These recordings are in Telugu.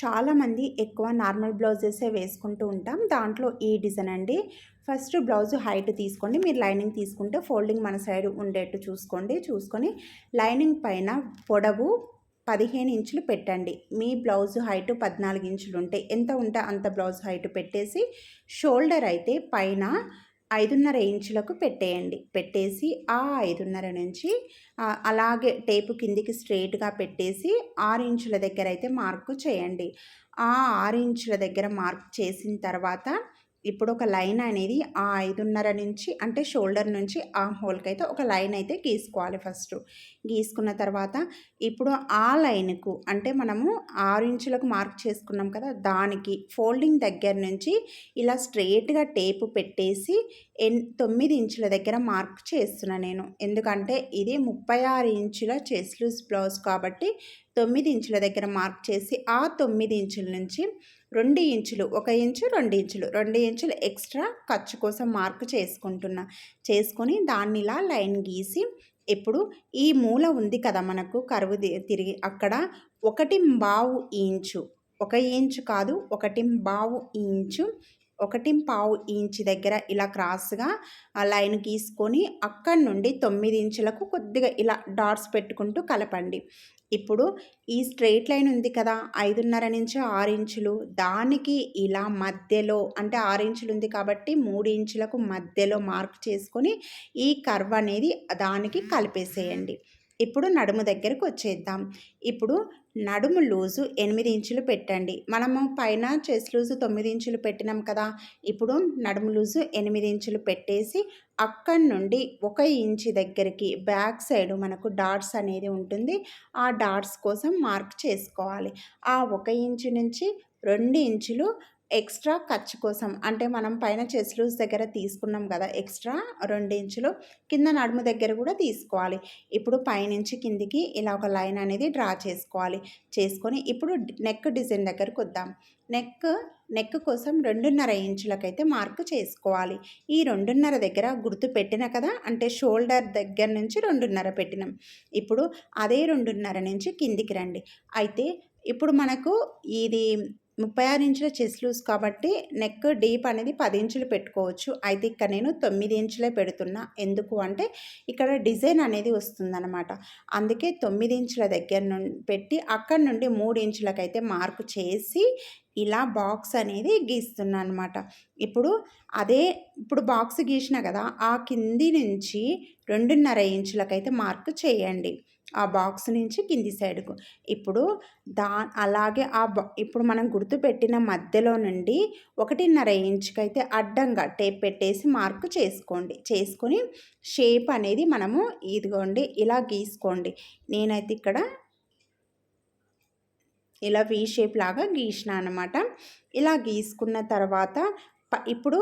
చాలామంది ఎక్కువ నార్మల్ బ్లౌజెసే వేసుకుంటూ ఉంటాం. దాంట్లో ఈ డిజైన్ అండి. ఫస్ట్ బ్లౌజ్ హైట్ తీసుకోండి. మీరు లైనింగ్ తీసుకుంటే ఫోల్డింగ్ మన సైడ్ ఉండేట్టు చూసుకోండి. చూసుకొని లైనింగ్ పైన పొడవు పదిహేను ఇంచులు పెట్టండి. మీ బ్లౌజ్ హైట్ పద్నాలుగు ఇంచులు ఉంటే ఎంత ఉంటే అంత బ్లౌజ్ హైట్ పెట్టేసి షోల్డర్ అయితే పైన ఐదున్నర ఇంచులకు పెట్టేయండి. పెట్టేసి ఆ ఐదున్నర నుంచి అలాగే టేపు కిందికి స్ట్రెయిట్గా పెట్టేసి ఆరు ఇంచుల దగ్గర అయితే మార్కు చేయండి. ఆ ఆరు ఇంచుల దగ్గర మార్క్ చేసిన తర్వాత ఇప్పుడు ఒక లైన్ అనేది ఆ ఐదున్నర నుంచి అంటే షోల్డర్ నుంచి ఆ హోల్కి అయితే ఒక లైన్ అయితే గీసుకోవాలి ఫస్ట్. గీసుకున్న తర్వాత ఇప్పుడు ఆ లైన్కు అంటే మనము ఆరు ఇంచులకు మార్క్ చేసుకున్నాం కదా దానికి ఫోల్డింగ్ దగ్గర నుంచి ఇలా స్ట్రేట్గా టేపు పెట్టేసి ఎన్ తొమ్మిది ఇంచుల దగ్గర మార్క్ చేస్తున్నా నేను. ఎందుకంటే ఇది ముప్పై ఆరు ఇంచుల చెస్లూస్ బ్లౌజ్ కాబట్టి తొమ్మిది ఇంచుల దగ్గర మార్క్ చేసి ఆ తొమ్మిది ఇంచుల నుంచి రెండు ఇంచులు ఒక ఇంచు రెండు ఇంచులు. రెండు ఇంచులు ఎక్స్ట్రా ఖర్చు కోసం మార్క్ చేసుకుంటున్నా. చేసుకొని దాన్ని ఇలా లైన్ గీసి ఇప్పుడు ఈ మూల ఉంది కదా మనకు కరువు తిరిగి అక్కడ ఒకటి బావు ఇంచు. ఒక ఇంచు కాదు ఒకటి బావు ఇంచు ఒకటి పావు ఇంచ్ దగ్గర ఇలా క్రాస్గా లైన్ గీసుకొని అక్కడి నుండి తొమ్మిది ఇంచులకు కొద్దిగా ఇలా డాట్స్ పెట్టుకుంటూ కలపండి. ఇప్పుడు ఈ స్ట్రెయిట్ లైన్ ఉంది కదా ఐదున్నర నుంచి ఆరు ఇంచులు. దానికి ఇలా మధ్యలో అంటే ఆరు ఇంచులు ఉంది కాబట్టి మూడు ఇంచులకు మధ్యలో మార్క్ చేసుకొని ఈ కర్వ్ అనేది దానికి కలిపేసేయండి. ఇప్పుడు నడుము దగ్గరకు వచ్చేద్దాం. ఇప్పుడు నడుము లూజు ఎనిమిది ఇంచులు పెట్టండి. మనము పైన చెస్ట్ లూజు తొమ్మిది ఇంచులు పెట్టినాం కదా ఇప్పుడు నడుము లూజు ఎనిమిది ఇంచులు పెట్టేసి అక్కడి నుండి ఒక ఇంచి దగ్గరికి బ్యాక్ సైడ్ మనకు డాట్స్ అనేది ఉంటుంది. ఆ డాట్స్ కోసం మార్క్ చేసుకోవాలి. ఆ ఒక ఇంచు నుంచి రెండు ఇంచులు ఎక్స్ట్రా ఖర్చు కోసం అంటే మనం పైన చెస్ లూజ్ దగ్గర తీసుకున్నాం కదా ఎక్స్ట్రా రెండు ఇంచులు కింద నడుము దగ్గర కూడా తీసుకోవాలి. ఇప్పుడు పైనుంచి కిందికి ఇలా ఒక లైన్ అనేది డ్రా చేసుకోవాలి. చేసుకొని ఇప్పుడు నెక్ డిజైన్ దగ్గరకు వద్దాం. నెక్ నెక్ కోసం రెండున్నర ఇంచులకైతే మార్క్ చేసుకోవాలి. ఈ రెండున్నర దగ్గర గుర్తు పెట్టిన కదా అంటే షోల్డర్ దగ్గర నుంచి రెండున్నర పెట్టినాం. ఇప్పుడు అదే రెండున్నర నుంచి కిందికి రండి. అయితే ఇప్పుడు మనకు ఇది ముప్పై ఆరు ఇంచుల చెస్ట్ లూజ్ కాబట్టి నెక్ డీప్ అనేది పది ఇంచులు పెట్టుకోవచ్చు. అయితే ఇక్కడ నేను తొమ్మిది ఇంచులే పెడుతున్నా. ఎందుకు అంటే ఇక్కడ డిజైన్ అనేది వస్తుందన్నమాట. అందుకే తొమ్మిది ఇంచుల దగ్గర నుండి పెట్టి అక్కడ నుండి మూడు ఇంచులకైతే మార్కు చేసి ఇలా బాక్స్ అనేది గీస్తున్నా అనమాట ఇప్పుడు అదే ఇప్పుడు బాక్స్ గీసిన కదా ఆ కింది నుంచి రెండున్నర ఇంచులకైతే మార్క్ చేయండి. ఆ బాక్స్ నుంచి కింది సైడ్కు. ఇప్పుడు దా అలాగే ఆ ఇప్పుడు మనం గుర్తుపెట్టిన మధ్యలో నుండి ఒకటిన్నర ఇంచుకైతే అడ్డంగా టేప్ పెట్టేసి మార్క్ చేసుకోండి. చేసుకొని షేప్ అనేది మనము ఇదిగోండి ఇలా గీసుకోండి. నేనైతే ఇక్కడ ఇలా వీ షేప్ లాగా గీసిన అనమాట ఇలా గీసుకున్న తర్వాత ఇప్పుడు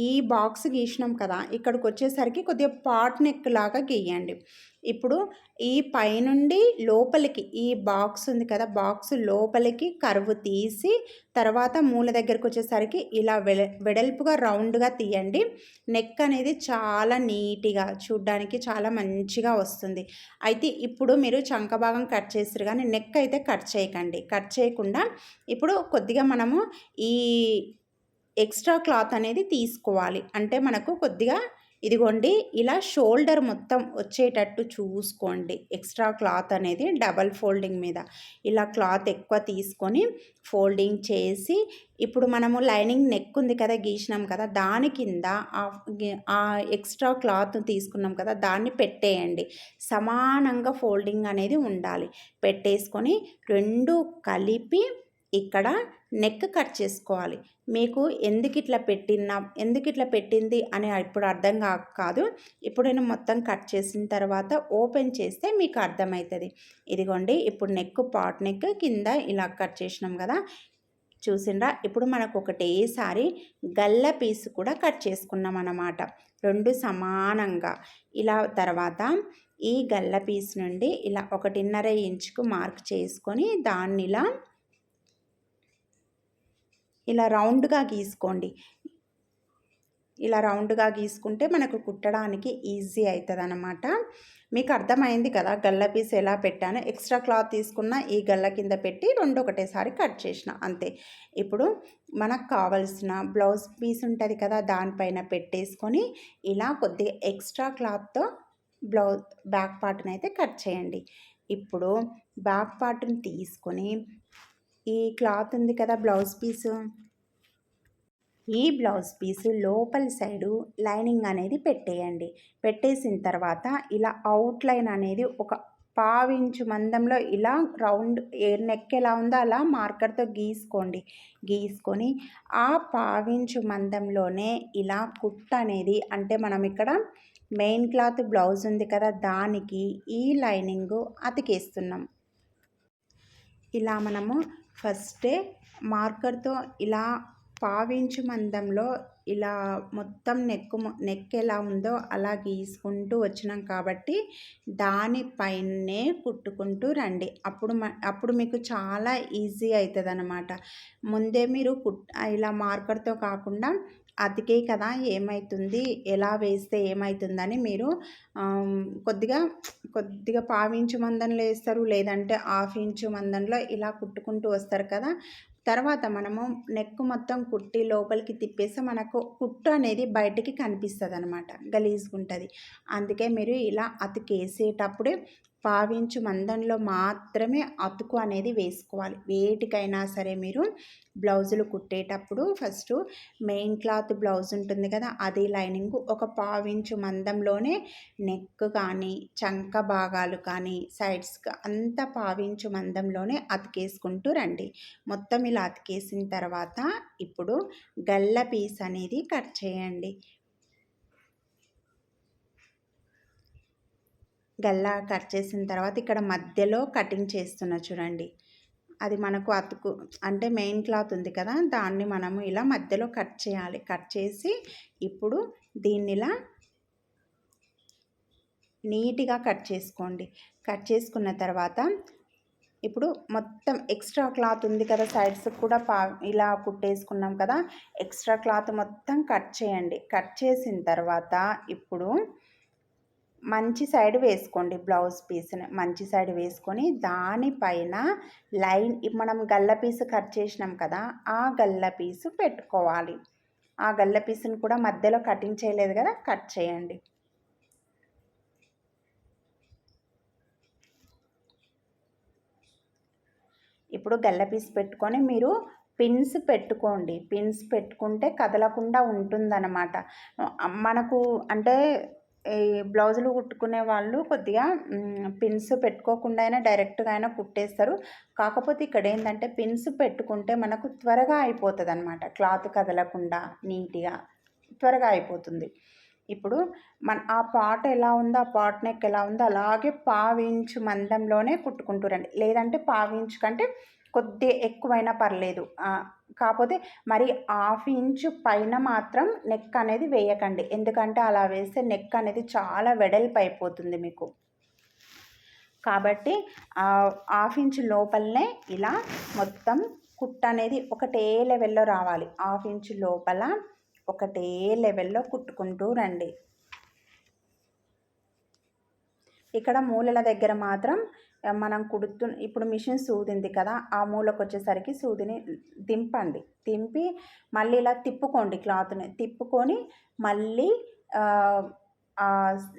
ఈ బాక్స్ గీసినాం కదా ఇక్కడికి వచ్చేసరికి కొద్దిగా పాట్ నెక్ లాగా గీయండి. ఇప్పుడు ఈ పైనుండి లోపలికి ఈ బాక్స్ ఉంది కదా బాక్స్ లోపలికి కరువు తీసి తర్వాత మూల దగ్గరకు వచ్చేసరికి ఇలా వెడల్పుగా రౌండ్గా తీయండి. నెక్ అనేది చాలా నీట్గా చూడ్డానికి చాలా మంచిగా వస్తుంది. అయితే ఇప్పుడు మీరు చంక భాగం కట్ చేస్తారు కానీ నెక్ అయితే కట్ చేయకండి. కట్ చేయకుండా ఇప్పుడు కొద్దిగా మనము ఈ ఎక్స్ట్రా క్లాత్ అనేది తీసుకోవాలి. అంటే మనకు కొద్దిగా ఇదిగోండి ఇలా షోల్డర్ మొత్తం వచ్చేటట్టు చూసుకోండి. ఎక్స్ట్రా క్లాత్ అనేది డబల్ ఫోల్డింగ్ మీద. ఇలా క్లాత్ ఎక్కువ తీసుకొని ఫోల్డింగ్ చేసి ఇప్పుడు మనము లైనింగ్ నెక్ ఉంది కదా గీసినాం కదా దాని కింద ఆ ఎక్స్ట్రా క్లాత్ తీసుకున్నాం కదా దాన్ని పెట్టేయండి. సమానంగా ఫోల్డింగ్ అనేది ఉండాలి. పెట్టేసుకొని రెండు కలిపి ఇక్కడ నెక్ కట్ చేసుకోవాలి. మీకు ఎందుకు ఇట్లా పెట్టినా ఎందుకు ఇట్లా పెట్టింది అని ఇప్పుడు అర్థం కాదు. ఇప్పుడు నేను మొత్తం కట్ చేసిన తర్వాత ఓపెన్ చేస్తే మీకు అర్థమవుతుంది. ఇదిగోండి ఇప్పుడు నెక్ పాట్ నెక్ కింద ఇలా కట్ చేసినాం కదా. చూసిండ్రా? ఇప్పుడు మనకు ఒకటేసారి గల్ల పీస్ కూడా కట్ చేసుకున్నాం అన్నమాట. రెండు సమానంగా. ఇలా తర్వాత ఈ గల్ల పీస్ నుండి ఇలా ఒకటిన్నర ఇంచుకు మార్క్ చేసుకొని దాన్ని ఇలా ఇలా రౌండ్గా గీసుకోండి. ఇలా రౌండ్గా గీసుకుంటే మనకు కుట్టడానికి ఈజీ అవుతుంది అనమాట మీకు అర్థమైంది కదా? గల్ల పీస్ ఎలా పెట్టాను? ఎక్స్ట్రా క్లాత్ తీసుకున్న ఈ గల్ల కింద పెట్టి రెండు ఒకటేసారి కట్ చేసిన అంతే. ఇప్పుడు మనకు కావలసిన బ్లౌజ్ పీస్ ఉంటుంది కదా? దానిపైన పెట్టేసుకొని ఇలా కొద్దిగా ఎక్స్ట్రా క్లాత్తో బ్లౌజ్ బ్యాక్ పార్ట్ని అయితే కట్ చేయండి. ఇప్పుడు బ్యాక్ పార్ట్ని తీసుకొని ఈ క్లాత్ ఉంది కదా బ్లౌజ్ పీసు? ఈ బ్లౌజ్ పీసు లోపల సైడు లైనింగ్ అనేది పెట్టేయండి. పెట్టేసిన తర్వాత ఇలా అవుట్లైన్ అనేది ఒక పావించు మందంలో ఇలా రౌండ్ ఏ నెక్ ఎలా ఉందో అలా మార్కర్తో గీసుకోండి. గీసుకొని ఆ పావించు మందంలోనే ఇలా కుట్ట అనేది అంటే మనం ఇక్కడ మెయిన్ క్లాత్ బ్లౌజ్ ఉంది కదా దానికి ఈ లైనింగ్ అతికేస్తున్నాం. ఇలా మనము ఫస్టే మార్కర్తో ఇలా పావించు మందంలో ఇలా మొత్తం నెక్కు నెక్ ఎలా ఉందో అలా గీసుకుంటూ వచ్చినాం కాబట్టి దానిపైనే కుట్టుకుంటూ రండి. అప్పుడు అప్పుడు మీకు చాలా ఈజీ అవుతుంది అనమాట ముందే మీరు కుట్ ఇలా మార్కర్తో కాకుండా అతికే కదా ఏమవుతుంది ఎలా వేస్తే ఏమవుతుందని మీరు కొద్దిగా కొద్దిగా పావించు మందంలో వేస్తారు. లేదంటే హాఫ్ ఇంచు మందంలో ఇలా కుట్టుకుంటూ వస్తారు కదా. తర్వాత మనము నెక్ మొత్తం కుట్టి లోపలికి తిప్పేస్తే మనకు కుట్టు అనేది బయటికి కనిపిస్తుంది అనమాట గలీజ్గా ఉంటుంది అందుకే మీరు ఇలా అతికేసేటప్పుడే పావించు మందంలో మాత్రమే అతుకు అనేది వేసుకోవాలి. వేటికైనా సరే మీరు బ్లౌజులు కుట్టేటప్పుడు ఫస్ట్ మెయిన్ క్లాత్ బ్లౌజ్ ఉంటుంది కదా అది లైనింగ్ ఒక పావించు మందంలోనే నెక్ కానీ చంక భాగాలు కానీ సైడ్స్ అంత పావించు మందంలోనే అతికేసుకుంటూ రండి. మొత్తం ఇలా అతికేసిన తర్వాత ఇప్పుడు గల్ల పీస్ అనేది కట్ చేయండి. గల్లా కట్ చేసిన తర్వాత ఇక్కడ మధ్యలో కటింగ్ చేస్తున్నా చూడండి. అది మనకు అతుకు అంటే మెయిన్ క్లాత్ ఉంది కదా దాన్ని మనము ఇలా మధ్యలో కట్ చేయాలి. కట్ చేసి ఇప్పుడు దీన్ని ఇలా నీట్గా కట్ చేసుకోండి. కట్ చేసుకున్న తర్వాత ఇప్పుడు మొత్తం ఎక్స్ట్రా క్లాత్ ఉంది కదా సైడ్స్ కూడా పా ఇలా కుట్టేసుకున్నాం కదా ఎక్స్ట్రా క్లాత్ మొత్తం కట్ చేయండి. కట్ చేసిన తర్వాత ఇప్పుడు మంచి సైడ్ వేసుకోండి బ్లౌజ్ పీస్ని. మంచి సైడ్ వేసుకొని దానిపైన లైన్ మనం గల్ల పీసు కట్ చేసినాం కదా ఆ గల్ల పీసు పెట్టుకోవాలి. ఆ గల్ల పీసుని కూడా మధ్యలో కటింగ్ చేయలేదు కదా కట్ చేయండి. ఇప్పుడు గల్ల పీస్ పెట్టుకొని మీరు పిన్స్ పెట్టుకోండి. పిన్స్ పెట్టుకుంటే కదలకుండా ఉంటుందన్నమాట. మనకు అంటే ఈ బ్లౌజులు కుట్టుకునే వాళ్ళు కొద్దిగా పిన్స్ పెట్టుకోకుండా అయినా డైరెక్ట్గా అయినా కుట్టేస్తారు. కాకపోతే ఇక్కడ ఏంటంటే పిన్స్ పెట్టుకుంటే మనకు త్వరగా అయిపోతుంది అనమాట క్లాత్ కదలకుండా నీట్గా త్వరగా అయిపోతుంది. ఇప్పుడు మన ఆ పాట ఎలా ఉందో ఆ పాట్ నెక్ ఎలా ఉందో అలాగే పావించు మందంలోనే కుట్టుకుంటారండి. లేదంటే పావించు కంటే కొద్ది ఎక్కువైనా పర్లేదు. కాకపోతే మరి హాఫ్ ఇంచు పైన మాత్రం నెక్ అనేది వేయకండి. ఎందుకంటే అలా వేస్తే నెక్ అనేది చాలా వెడల్పు అయిపోతుంది మీకు. కాబట్టి హాఫ్ ఇంచ్ లోపలనే ఇలా మొత్తం కుట్ అనేది ఒకటే లెవెల్లో రావాలి. హాఫ్ ఇంచ్ లోపల ఒకటే లెవెల్లో కుట్టుకుంటూ రండి. ఇక్కడ మూలల దగ్గర మాత్రం మనం కుడుతు ఇప్పుడు మిషన్ సూదింది కదా ఆ మూలకు వచ్చేసరికి సూదిని దింపండి. దింపి మళ్ళీ ఇలా తిప్పుకోండి క్లాత్ని. తిప్పుకొని మళ్ళీ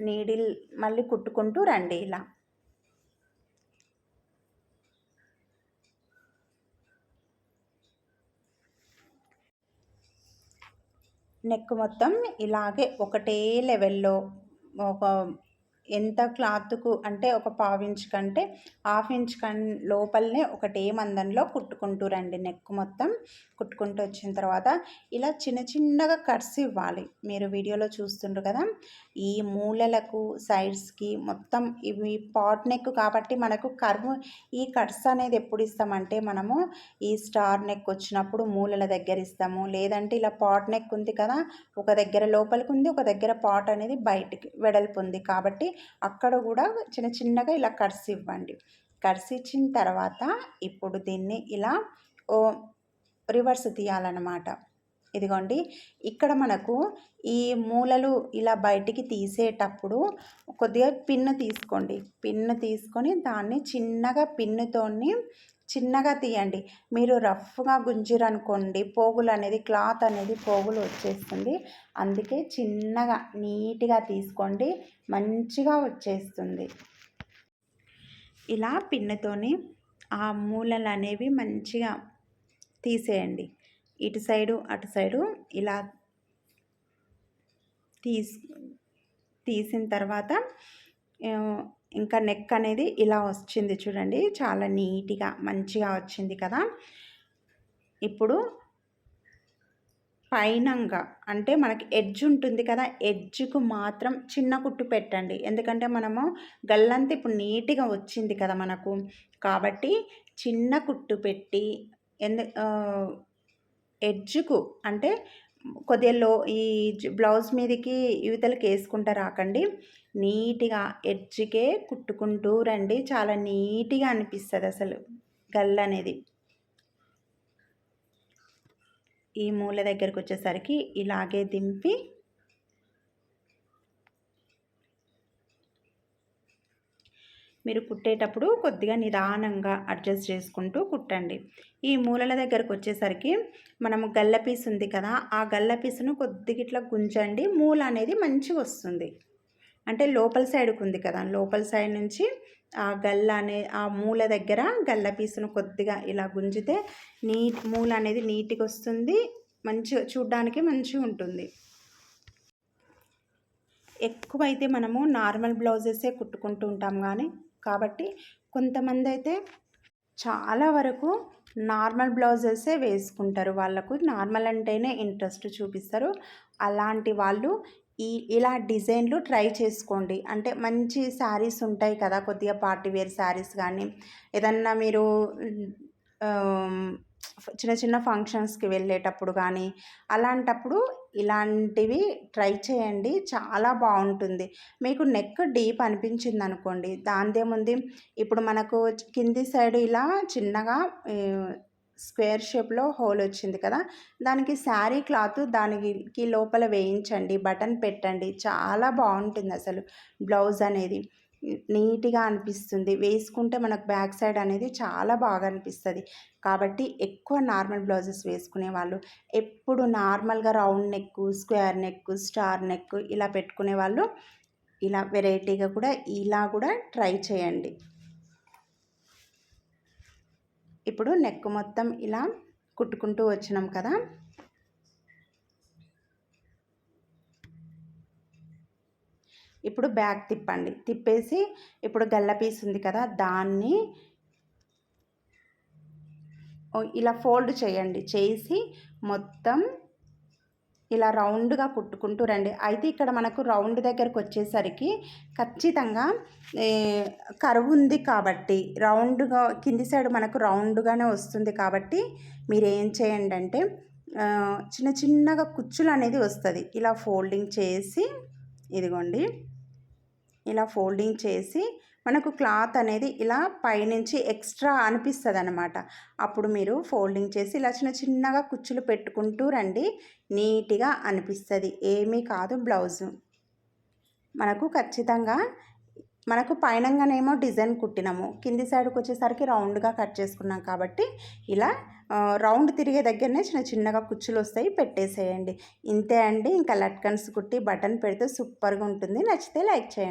నీడిల్ మళ్ళీ కుట్టుకుంటూ రండి ఇలా. నెక్ మొత్తం ఇలాగే ఒకటే లెవెల్లో ఒక ఎంత క్లాత్కు అంటే ఒక పావు ఇంచ్ కంటే హాఫ్ ఇంచ్ కన్ లోపలనే ఒకటే మందంలో కుట్టుకుంటూ రండి నెక్ మొత్తం. కుట్టుకుంటూ వచ్చిన తర్వాత ఇలా చిన్న చిన్నగా కట్స్ ఇవ్వాలి. మీరు వీడియోలో చూస్తుండ్రు కదా? ఈ మూలలకు సైడ్స్కి మొత్తం ఇవి పాట్ నెక్ కాబట్టి మనకు కర్వ్ ఈ కట్స్ అనేది ఎప్పుడు ఇస్తామంటే మనము ఈ స్టార్ నెక్ వచ్చినప్పుడు మూలల దగ్గర ఇస్తాము. లేదంటే ఇలా పాట్ నెక్ ఉంది కదా ఒక దగ్గర లోపలికి ఉంది ఒక దగ్గర పాట్ అనేది బయటికి వెడల్పు ఉంది. కాబట్టి అక్కడ కూడా చిన్న చిన్నగా ఇలా కట్స్ ఇవ్వండి. కట్స్ ఇచ్చిన తర్వాత ఇప్పుడు దీన్ని ఇలా ఓ రివర్స్ తీయాలన్నమాట. ఇదిగోండి. ఇక్కడ మనకు ఈ మూలలు ఇలా బయటికి తీసేటప్పుడు కొద్దిగా పిన్ను తీసుకోండి. పిన్ను తీసుకొని దాన్ని చిన్నగా పిన్నుతోని చిన్నగా తీయండి. మీరు రఫ్గా గుంజిరనుకోండి పోగులు అనేది క్లాత్ అనేది పోగులు వచ్చేస్తుంది. అందుకే చిన్నగా నీట్గా తీసుకోండి. మంచిగా వచ్చేస్తుంది. ఇలా పిన్నుతోని ఆ మూలలు అనేవి మంచిగా తీసేయండి. ఇటు సైడు అటు సైడు ఇలా తీసి తీసిన తర్వాత ఇంకా నెక్ అనేది ఇలా వచ్చింది చూడండి. చాలా నీట్గా మంచిగా వచ్చింది కదా. ఇప్పుడు పైనంగా అంటే మనకి ఎడ్జ్ ఉంటుంది కదా. ఎడ్జ్కు మాత్రం చిన్న కుట్టు పెట్టండి. ఎందుకంటే మనము గల్లంతా ఇప్పుడు నీట్గా వచ్చింది కదా మనకు. కాబట్టి చిన్న కుట్టు పెట్టి ఎందు ఎడ్జ్కు అంటే కొద్దిగా లో ఈ బ్లౌజ్ మీదకి యువతలకి వేసుకుంటా రాకండి. నీట్గా ఎడ్జ్కే కుట్టుకుంటూ రండి. చాలా నీట్గా అనిపిస్తుంది అసలు గల్ అనేది. ఈ మూల దగ్గరకు వచ్చేసరికి ఇలాగే దింపి మీరు కుట్టేటప్పుడు కొద్దిగా నిదానంగా అడ్జస్ట్ చేసుకుంటూ కుట్టండి. ఈ మూలల దగ్గరకు వచ్చేసరికి మనము గల్ల పీస్ ఉంది కదా ఆ గల్ల పీసును కొద్దిగా ఇట్లా గుంజండి. మూల అనేది మంచిగా వస్తుంది. అంటే లోపల సైడ్కు ఉంది కదా లోపల సైడ్ నుంచి ఆ గల్ల అనే ఆ మూల దగ్గర గల్ల పీసును కొద్దిగా ఇలా గుంజితే నీట్ మూల అనేది నీట్గా వస్తుంది. మంచి చూడ్డానికి మంచిగా ఉంటుంది. ఎక్కువైతే మనము నార్మల్ బ్లౌజెసే కుట్టుకుంటూ ఉంటాం కానీ కాబట్టి కొంతమంది అయితే చాలా వరకు నార్మల్ బ్లౌజెసే వేసుకుంటారు. వాళ్ళకు నార్మల్ అంటేనే ఇంట్రెస్ట్ చూపిస్తారు. అలాంటి వాళ్ళు ఈ ఇలా డిజైన్లు ట్రై చేసుకోండి. అంటే మంచి శారీస్ ఉంటాయి కదా కొద్దిగా పార్టీ వేర్ శారీస్ కానీ ఏదన్నా మీరు చిన్న చిన్న ఫంక్షన్స్కి వెళ్ళేటప్పుడు కానీ అలాంటప్పుడు ఇలాంటివి ట్రై చేయండి. చాలా బాగుంటుంది. మీకు నెక్ డీప్ అనిపించింది అనుకోండి దానిదేముంది ఇప్పుడు మనకు కింది సైడ్ ఇలా చిన్నగా స్క్వేర్ షేప్లో హోల్ వచ్చింది కదా దానికి శారీ క్లాత్ దానికి లోపల వేయించండి బటన్ పెట్టండి. చాలా బాగుంటుంది అసలు బ్లౌజ్ అనేది. నీట్గా అనిపిస్తుంది. వేసుకుంటే మనకు బ్యాక్ సైడ్ అనేది చాలా బాగా అనిపిస్తుంది. కాబట్టి ఎక్కువ నార్మల్ బ్లౌజెస్ వేసుకునే వాళ్ళు ఎప్పుడు నార్మల్గా round neck square neck star neck ఇలా పెట్టుకునే వాళ్ళు ఇలా వెరైటీగా కూడా ఇలా కూడా ట్రై చేయండి. ఇప్పుడు నెక్ మొత్తం ఇలా కుట్టుకుంటూ వచ్చినాం కదా. ఇప్పుడు బ్యాక్ తిప్పండి. తిప్పేసి ఇప్పుడు గల్ల పీస్ ఉంది కదా దాన్ని ఇలా ఫోల్డ్ చేయండి. చేసి మొత్తం ఇలా రౌండ్గా కుట్టుకుంటూ రండి. అయితే ఇక్కడ మనకు రౌండ్ దగ్గరకు వచ్చేసరికి ఖచ్చితంగా కరువు ఉంది కాబట్టి రౌండ్గా కింది సైడ్ మనకు రౌండ్గానే వస్తుంది కాబట్టి మీరు ఏం చేయండి అంటే చిన్న చిన్నగా కుచ్చులు అనేది వస్తుంది. ఇలా ఫోల్డింగ్ చేసి ఇదిగోండి. ఇలా ఫోల్డింగ్ చేసి మనకు క్లాత్ అనేది ఇలా పైనుంచి ఎక్స్ట్రా అనిపిస్తుంది అనమాట అప్పుడు మీరు ఫోల్డింగ్ చేసి ఇలా చిన్న చిన్నగా కుచ్చులు పెట్టుకుంటూ రండి. నీట్గా అనిపిస్తుంది. ఏమీ కాదు బ్లౌజు. మనకు ఖచ్చితంగా మనకు పైనంగానేమో డిజైన్ కుట్టినాము. కింది సైడ్కి వచ్చేసరికి రౌండ్గా కట్ చేసుకున్నాం కాబట్టి ఇలా రౌండ్ తిరిగే దగ్గరనే చిన్న చిన్నగా కుచ్చులు వస్తాయి పెట్టేసేయండి. ఇంతే అండి. ఇంకా లట్కన్స్ కుట్టి బటన్ పెడితే సూపర్గా ఉంటుంది. నచ్చితే లైక్ చేయండి.